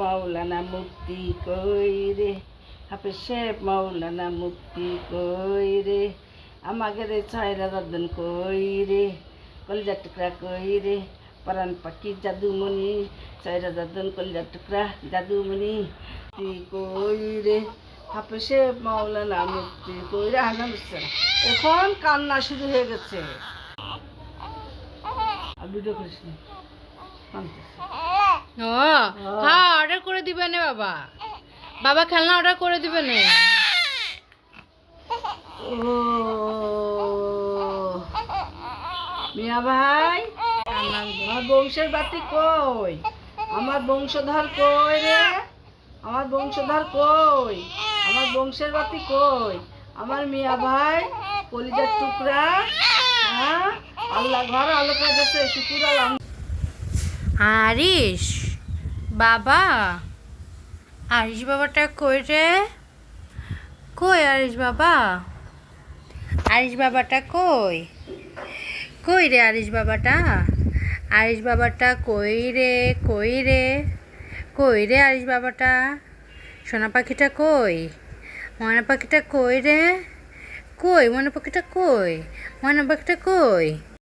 মাওলানা মুক্তি কই রে? হাফেজ সাহেব মাওলানা মুক্তি কই রে? আমাকে রে ছয়রা দাদন কই রে? কলজা টুকরা কই রে? পরান পাখি জাদুমণি ছয়রা দাদন কলজা টুকরা জাদুমণি। মুক্তি কই রে? হাফেজ সাহেব মাওলানা মুক্তি কই রে? হাসান, এখন কান্না শুরু হয়ে গেছে। আর ভিডিও করিস না? দিবে না বাবা। বাবা খেলনা অর্ডার করে দিবে না ও, মিয়া ভাই, আমার বংশের বাতি কই? আমার বংশধর কই রে? আমার বংশধর কই? আমার বংশের বাতি কই? আমার মিয়া ভাই, কলিজার টুকরা হ্যাঁ? আল্লাহ ঘর আলোকা দিয়েছে শুকুর আলহাম আরিস বাবা। আরিস বাবাটা কই রে? কই আরিস বাবা? আরিস বাবাটা কই? কই রে আরিস বাবাটা? আরিস বাবাটা কই রে? কই রে? কই রে আরিস বাবাটা? সোনা পাখিটা কই? ময়না পাখিটা কই রে? কই? ময়না পাখিটা কই? ময়না পাখিটা কই?